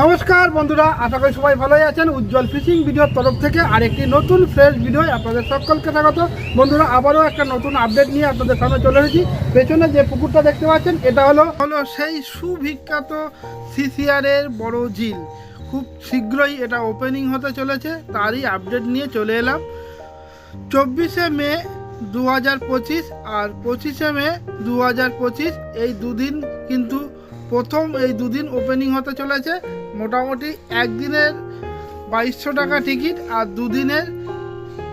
নমস্কার বন্ধুরা, আশা করি সবাই ভালোই আছেন। উজ্জ্বল ফিশিং ভিডিওর তরফ থেকে আরেকটি নতুন ফ্রেশ ভিডিও আপনাদের সকলকে স্বাগত। বন্ধুরা, আবারও একটা নতুন আপডেট নিয়ে আপনাদের সামনে চলে এসেছি। পেছনে যে পুকুরটা দেখতে পাচ্ছেন, এটা হলো হলো সেই সুবিখ্যাত সিসিআরের বড় ঝিল। খুব শীঘ্রই এটা ওপেনিং হতে চলেছে, তারই আপডেট নিয়ে চলে এলাম। চব্বিশে মে দু হাজার পঁচিশ আর পঁচিশে মে দু হাজার পঁচিশ, এই দুদিন কিন্তু প্রথম এই দুদিন ওপেনিং হতে চলেছে মোটামুটি একদিনের বাইশশো টাকা টিকিট আর দুদিনের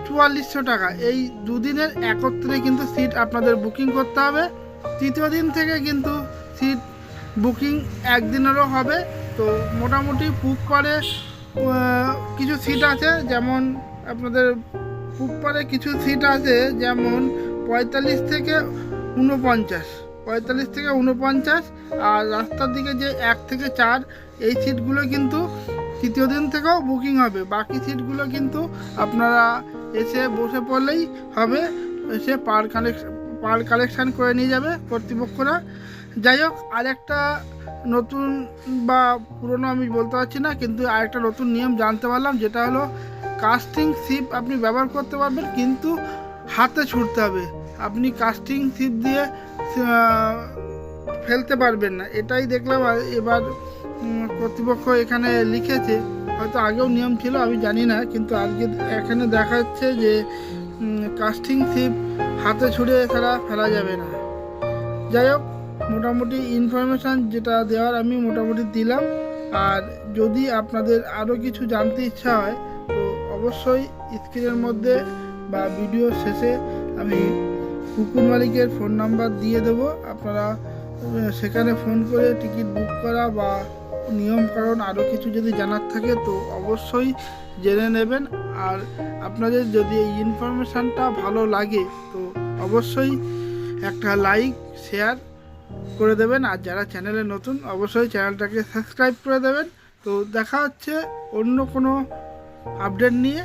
চুয়াল্লিশশো টাকা। এই দুদিনের একত্রে কিন্তু সিট আপনাদের বুকিং করতে হবে। তৃতীয় দিন থেকে কিন্তু সিট বুকিং একদিনেরও হবে। তো মোটামুটি পুকপাড়ে আহ, কিছু সিট আছে যেমন আপনাদের পুকপাড়ে কিছু সিট আছে যেমন পঁয়তাল্লিশ থেকে উনপঞ্চাশ পঁয়তাল্লিশ থেকে উনপঞ্চাশ আর রাস্তার দিকে যে এক থেকে চার, এই সিটগুলো কিন্তু তৃতীয় দিন থেকেও বুকিং হবে। বাকি সিটগুলো কিন্তু আপনারা এসে বসে পড়লেই হবে। এসে পার কালেকশন পার কালেকশান করে নিয়ে যাবে কর্তৃপক্ষরা। যাই হোক, আরেকটা নতুন বা পুরনো আমি বলতে পারছি না, কিন্তু আরেকটা নতুন নিয়ম জানতে পারলাম, যেটা হলো কাস্টিং সিপ আপনি ব্যবহার করতে পারবেন, কিন্তু হাতে ছুটতে হবে। আপনি কাস্টিং সিপ দিয়ে ফেলতে পারবেন না। এটাই দেখলাম এবার কর্তৃপক্ষ এখানে লিখেছে, হয়তো আগেও নিয়ম ছিল, আমি জানি না, কিন্তু আজকে এখানে দেখা যাচ্ছে যে কাস্টিং সিপ হাতে ছুঁড়ে ছাড়া ফেলা যাবে না। যাই হোক, মোটামুটি ইনফরমেশান যেটা দেওয়ার আমি মোটামুটি দিলাম, আর যদি আপনাদের আরও কিছু জানতে ইচ্ছা হয়, তো অবশ্যই স্ক্রিনের মধ্যে বা ভিডিও শেষে আমি কুকুর মালিকের ফোন নাম্বার দিয়ে দেবো। আপনারা সেখানে ফোন করে টিকিট বুক করা বা নিয়মকানুন আরও কিছু যদি জানার থাকে তো অবশ্যই জেনে নেবেন। আর আপনাদের যদি এই ইনফরমেশানটা ভালো লাগে তো অবশ্যই একটা লাইক, শেয়ার করে দেবেন। আর যারা চ্যানেলে নতুন, অবশ্যই চ্যানেলটাকে সাবস্ক্রাইব করে দেবেন। তো দেখা হচ্ছে অন্য কোনো আপডেট নিয়ে।